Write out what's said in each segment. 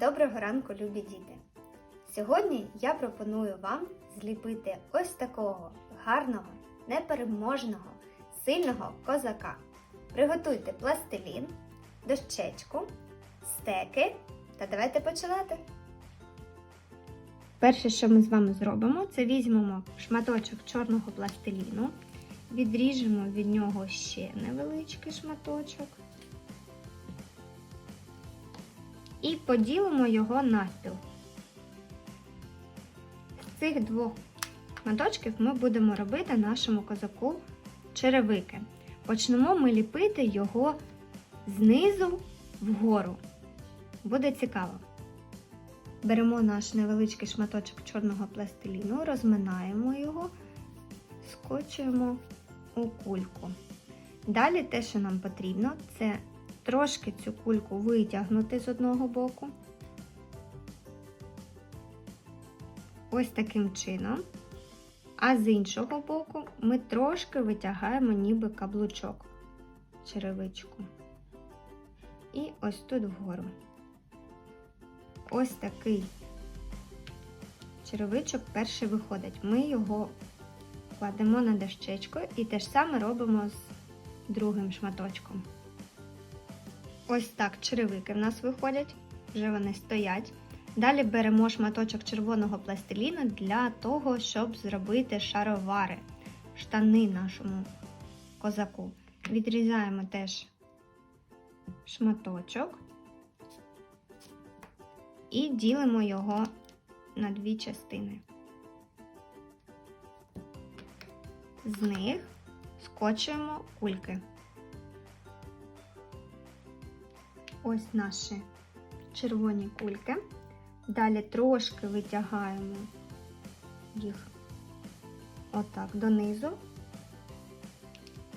Доброго ранку, любі діти! Сьогодні я пропоную вам зліпити ось такого гарного, непереможного, сильного козака. Приготуйте пластилін, дощечку, стеки та давайте починати. Перше, що ми з вами зробимо, це візьмемо шматочок чорного пластиліну, відріжемо від нього ще невеличкий шматочок. І поділимо його навпіл. З цих двох шматочків ми будемо робити нашому козаку черевики. Почнемо ми ліпити його знизу вгору. Буде цікаво. Беремо наш невеличкий шматочок чорного пластиліну, розминаємо його, скочуємо у кульку. Далі те, що нам потрібно, це трошки цю кульку витягнути з одного боку. Ось таким чином. А з іншого боку ми трошки витягаємо ніби каблучок черевичку. І ось тут вгору. Ось такий черевичок перший виходить. Ми його кладемо на дощечку і те ж саме робимо з другим шматочком. Ось так черевики в нас виходять, вже вони стоять. Далі беремо шматочок червоного пластиліну для того, щоб зробити шаровари, штани нашому козаку. Відрізаємо теж шматочок і ділимо його на дві частини. З них скочуємо кульки. Ось наші червоні кульки. Далі трошки витягаємо їх отак донизу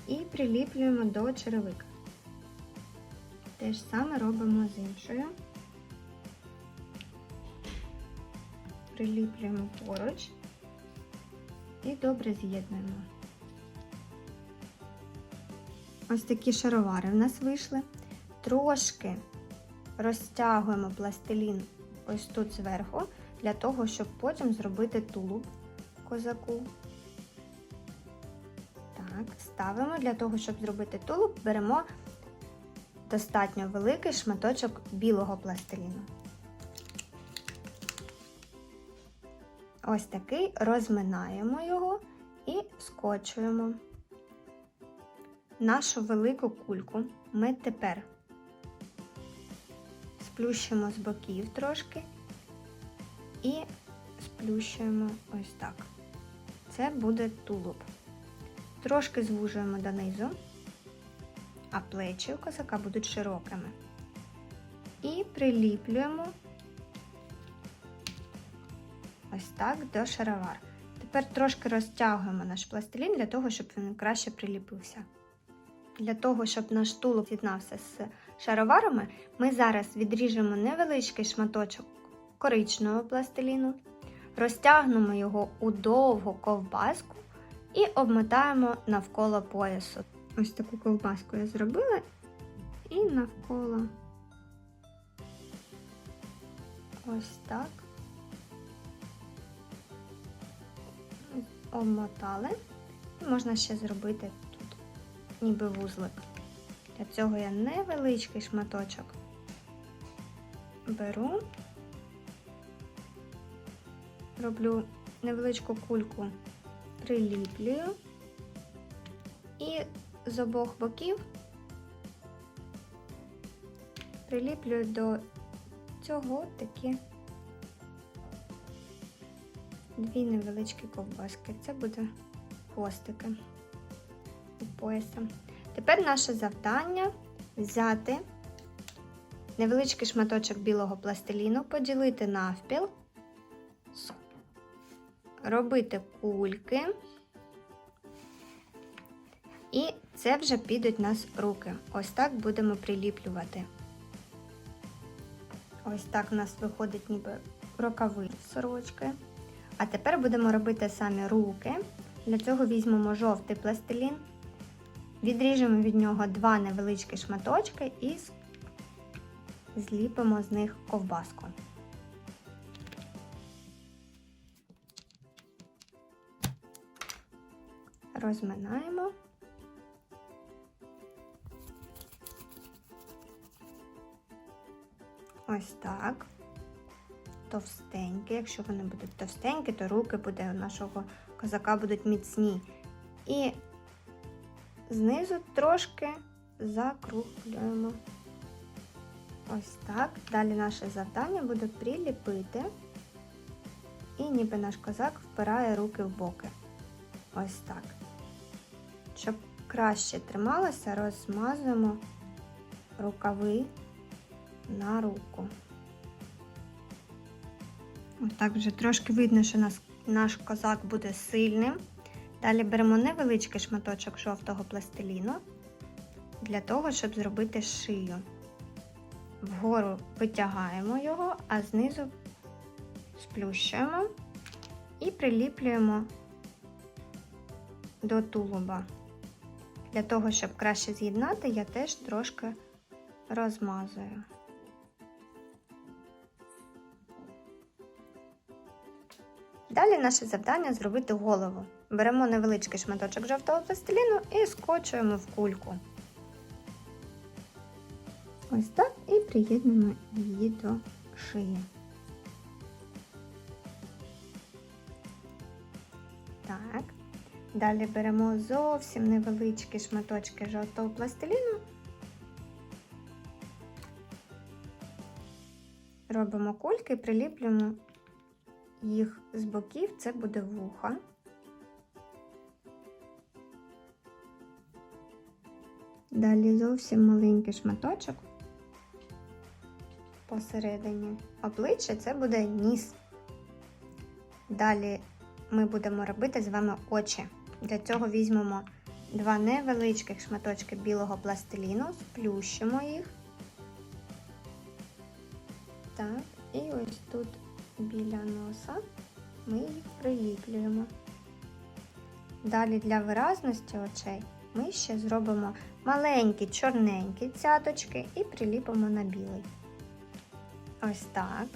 і приліплюємо до черевика. Те ж саме робимо з іншою. Приліплюємо поруч і добре з'єднуємо. Ось такі шаровари в нас вийшли трошки розтягуємо пластилін ось тут зверху, для того, щоб потім зробити тулуб козаку. Так, ставимо для того, щоб зробити тулуб, беремо достатньо великий шматочок білого пластиліну. Ось такий розминаємо його і скочуємо. Нашу велику кульку ми тепер сплющуємо з боків трошки і сплющуємо ось так. Це буде тулуб. Трошки звужуємо донизу, а плечі у козака будуть широкими. І приліплюємо ось так до шаровар. Тепер трошки розтягуємо наш пластилін для того, щоб він краще приліпився. Для того, щоб наш тулуб з'єднався з шароварами, ми зараз відріжемо невеличкий шматочок коричневого пластиліну, розтягнемо його у довгу ковбаску і обмотаємо навколо поясу. Ось таку ковбаску я зробила і навколо ось так обмотали. І можна ще зробити тут, ніби вузлик. Для цього я невеличкий шматочок беру, роблю невеличку кульку, приліплюю і з обох боків приліплюю до цього такі дві невеличкі ковбаски. Це буде хвостики у пояса. Тепер наше завдання взяти невеличкий шматочок білого пластиліну, поділити навпіл, робити кульки, і це вже підуть нас руки. Ось так будемо приліплювати. Ось так у нас виходить ніби рукави сорочки. А тепер будемо робити самі руки. Для цього візьмемо жовтий пластилін. Відріжемо від нього два невеличкі шматочки і зліпимо з них ковбаску. Розминаємо. Ось так. Товстенькі. Якщо вони будуть товстенькі, то руки буде у нашого козака будуть міцні. І знизу трошки закруглюємо. Ось так. Далі наше завдання буде приліпити. І ніби наш козак впирає руки в боки. Ось так. Щоб краще трималося, розмазуємо рукави на руку. Ось так вже трошки видно, що наш козак буде сильним. Далі беремо невеличкий шматочок жовтого пластиліну для того, щоб зробити шию. Вгору витягаємо його, а знизу сплющуємо і приліплюємо до тулуба. Для того, щоб краще з'єднати, я теж трошки розмазую. Далі наше завдання зробити голову. Беремо невеличкий шматочок жовтого пластиліну і скочуємо в кульку. Ось так і приєднуємо її до шиї. Так. Далі беремо зовсім невеличкі шматочки жовтого пластиліну. Робимо кульки і приліплюємо їх з боків, це буде вуха. Далі зовсім маленький шматочок посередині обличчя це буде ніс. Далі ми будемо робити з вами очі. Для цього візьмемо два невеличких шматочки білого пластиліну, сплющимо їх. Так, і ось тут біля носа ми їх приліплюємо. Далі для виразності очей ми ще зробимо маленькі чорненькі цяточки і приліпимо на білий. Ось так.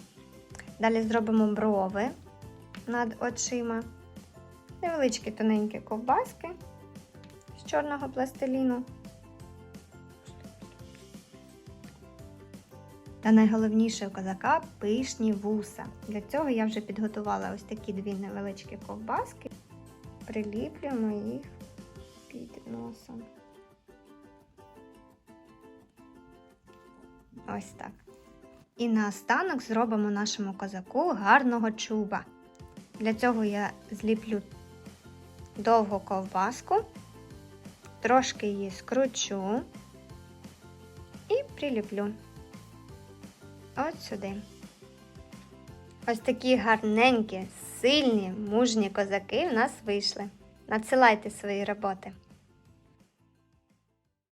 Далі зробимо брови над очима, невеличкі тоненькі ковбаски з чорного пластиліну. Та найголовніше у козака пишні вуса. Для цього я вже підготувала ось такі дві невеличкі ковбаски, приліплюємо їх під носом. Ось так. І наостанок зробимо нашому козаку гарного чуба. Для цього я зліплю довгу ковбаску, трошки її скручу і приліплю. От сюди. Ось такі гарненькі, сильні, мужні козаки в нас вийшли. Надсилайте свої роботи.